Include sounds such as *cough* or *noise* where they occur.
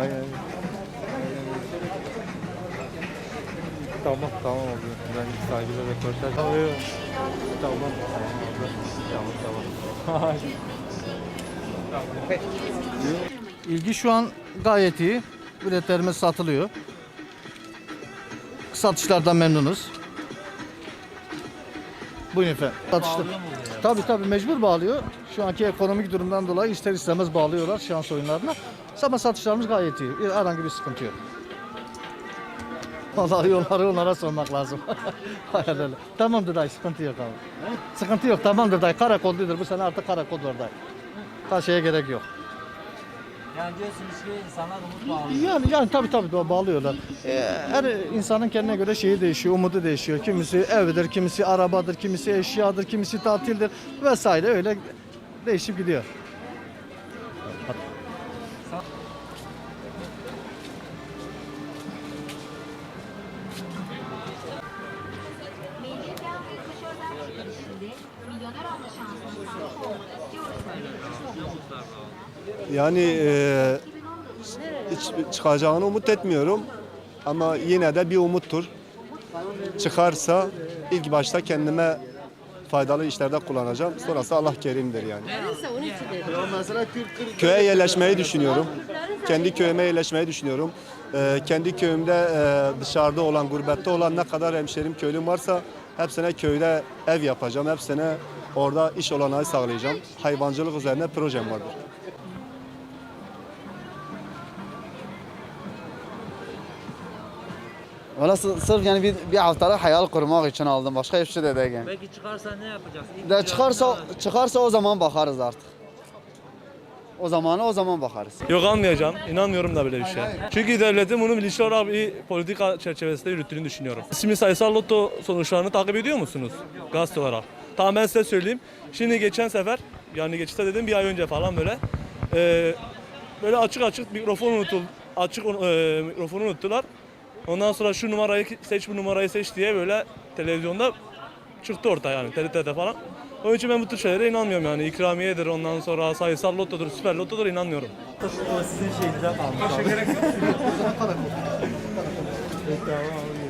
ay. Tamam tamam abi. Ben saygıyla röportaj. Abi. Tamam tamam abi. Tamam tamam. İlgi şu an gayet iyi. Biletlerimiz satılıyor. Satışlardan memnunuz. Buyurun efendim. Satışta. Tabii tabii mecbur bağlıyor. Şu anki ekonomik durumdan dolayı ister istemez bağlıyorlar şans oyunlarına. Ama satışlarımız gayet iyi. Herhangi bir sıkıntı yok. Vallahi yolları onlara sormak lazım. *laughs* Hayır öyle. Tamamdır dayı sıkıntı yok abi. Sıkıntı yok tamamdır dayı. Karakolludur bu sene artık karakol var dayı. Her şeye gerek yok. Yani diyorsunuz ki insanlar umut bağlıyor. Yani yani tabii tabii ba- bağlıyorlar. Ee, her insanın kendine göre şeyi değişiyor, umudu değişiyor. Kimisi evdir, kimisi arabadır, kimisi eşyadır, kimisi tatildir vesaire öyle değişip gidiyor. Yani e, hiç çıkacağını umut etmiyorum. Ama yine de bir umuttur. Çıkarsa ilk başta kendime faydalı işlerde kullanacağım. Sonrası Allah kerimdir yani. Köye yerleşmeyi düşünüyorum. Kendi köyüme yerleşmeyi düşünüyorum. Ee, kendi köyümde e, dışarıda olan, gurbette olan ne kadar hemşerim, köylüm varsa hepsine köyde ev yapacağım. Hepsine orada iş olanağı sağlayacağım. Hayvancılık üzerine projem vardır. Valla sı- sırf yani bir, bir haftalık hayal kurmak için aldım. Başka hiçbir şey de değil yani. Peki çıkarsa ne yapacaksın? İlk De çıkarsa çıkarsa o zaman bakarız artık. O zamanı o zaman bakarız. Yok almayacağım. İnanmıyorum da böyle bir şey. Çünkü devletin bunu bilinçli olarak bir politika çerçevesinde yürüttüğünü düşünüyorum. Şimdi sayısal loto sonuçlarını takip ediyor musunuz? Gazete olarak. Tamam ben size söyleyeyim. Şimdi geçen sefer yani geçti dedim bir ay önce falan böyle e, böyle açık açık mikrofon unutul açık e, mikrofonu unuttular. Ondan sonra şu numarayı seç bu numarayı seç diye böyle televizyonda çıktı ortaya yani TRT'de falan. Onun için ben bu tür şeylere inanmıyorum yani. İkramiyedir ondan sonra sayısal lotodur, süper lotodur inanmıyorum. O sizin şeyinize kalmış. Başka gerek yok. Tamam abi.